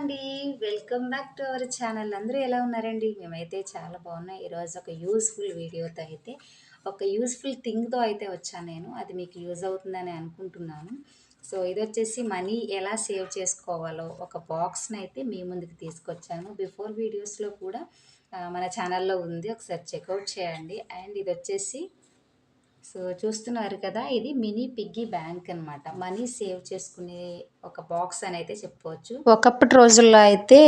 అండి. Welcome back to our channel. అందరూ ఎలా ఉన్నారండి? మేమైతే చాలా బాగున్నాయి ఈరోజు ఒక యూస్ఫుల్ వీడియోతో అయితే ఒక యూస్ఫుల్ థింగ్తో అయితే వచ్చాను నేను. అది మీకు యూజ్ అవుతుందని అనుకుంటున్నాను. సో ఇది వచ్చేసి మనీ ఎలా సేవ్ చేసుకోవాలో ఒక బాక్స్ని అయితే మీ ముందుకు తీసుకొచ్చాను. బిఫోర్ వీడియోస్లో కూడా మన ఛానల్లో ఉంది. ఒకసారి చెక్అవుట్ చేయండి. అండ్ ఇది వచ్చేసి సో చూస్తున్నారు కదా ఇది మినీ పిగ్గీ బ్యాంక్ అన్నమాట. మనీ సేవ్ చేసుకునే ఒక బాక్స్ అని అయితే చెప్పుకోవచ్చు ఒకప్పటి రోజుల్లో అయితే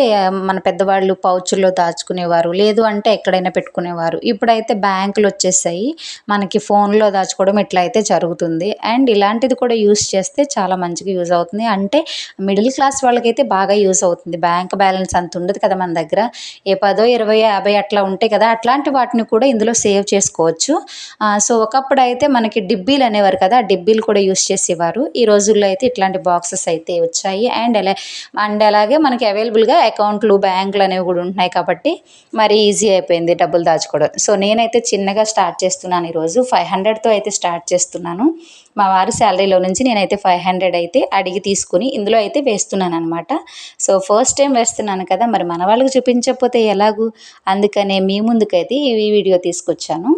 మన పెద్దవాళ్ళు పౌచుల్లో దాచుకునేవారు లేదు అంటే ఎక్కడైనా పెట్టుకునేవారు. ఇప్పుడైతే బ్యాంకులు వచ్చేసాయి. మనకి ఫోన్లో దాచుకోవడం ఇట్లా అయితే జరుగుతుంది. అండ్ ఇలాంటిది కూడా యూస్ చేస్తే చాలా మంచిగా యూజ్ అవుతుంది. అంటే మిడిల్ క్లాస్ వాళ్ళకైతే బాగా యూజ్ అవుతుంది. బ్యాంక్ బ్యాలెన్స్ అంత ఉండదు కదా మన దగ్గర. ఏ పదో ఇరవై యాభై అట్లా ఉంటాయి కదా అట్లాంటి వాటిని కూడా ఇందులో సేవ్ చేసుకోవచ్చు. సో ఒకప్పుడు అయితే మనకి డిబ్బీలు అనేవారు కదా ఆ డిబ్బీలు కూడా యూస్ చేసేవారు. ఈ రోజుల్లో అయితే ఇట్లాంటి బాక్సెస్ అయితే వచ్చాయి. అండ్ అలా అండ్ అలాగే మనకి అవైలబుల్గా అకౌంట్లు బ్యాంకులు అనేవి కూడా ఉంటున్నాయి కాబట్టి మరి ఈజీ అయిపోయింది డబ్బులు దాచుకోవడం. సో నేనైతే చిన్నగా స్టార్ట్ చేస్తున్నాను ఈరోజు. ఫైవ్ హండ్రెడ్తో అయితే స్టార్ట్ చేస్తున్నాను. మా వారి శాలరీలో నుంచి నేనైతే ఫైవ్ హండ్రెడ్ అయితే అడిగి తీసుకుని ఇందులో అయితే వేస్తున్నాను అనమాట సో ఫస్ట్ టైం వేస్తున్నాను కదా మరి మన వాళ్ళకి చూపించకపోతే ఎలాగూ? అందుకనే మీ ముందుకైతే ఈ వీడియో తీసుకొచ్చాను.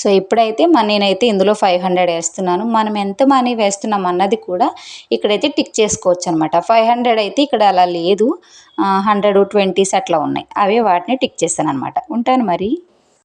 సో ఇప్పుడైతే మన నేనైతే ఇందులో ఫైవ్ హండ్రెడ్ వేస్తున్నాను. మనం ఎంత మనీ వేస్తున్నాం అన్నది కూడా ఇక్కడైతే టిక్ చేసుకోవచ్చు అనమాట ఫైవ్ హండ్రెడ్ అయితే ఇక్కడ అలా లేదు. హండ్రెడ్ ట్వంటీస్ అట్లా ఉన్నాయి. అవే వాటిని టిక్ చేశాను అనమాట ఉంటాను మరి.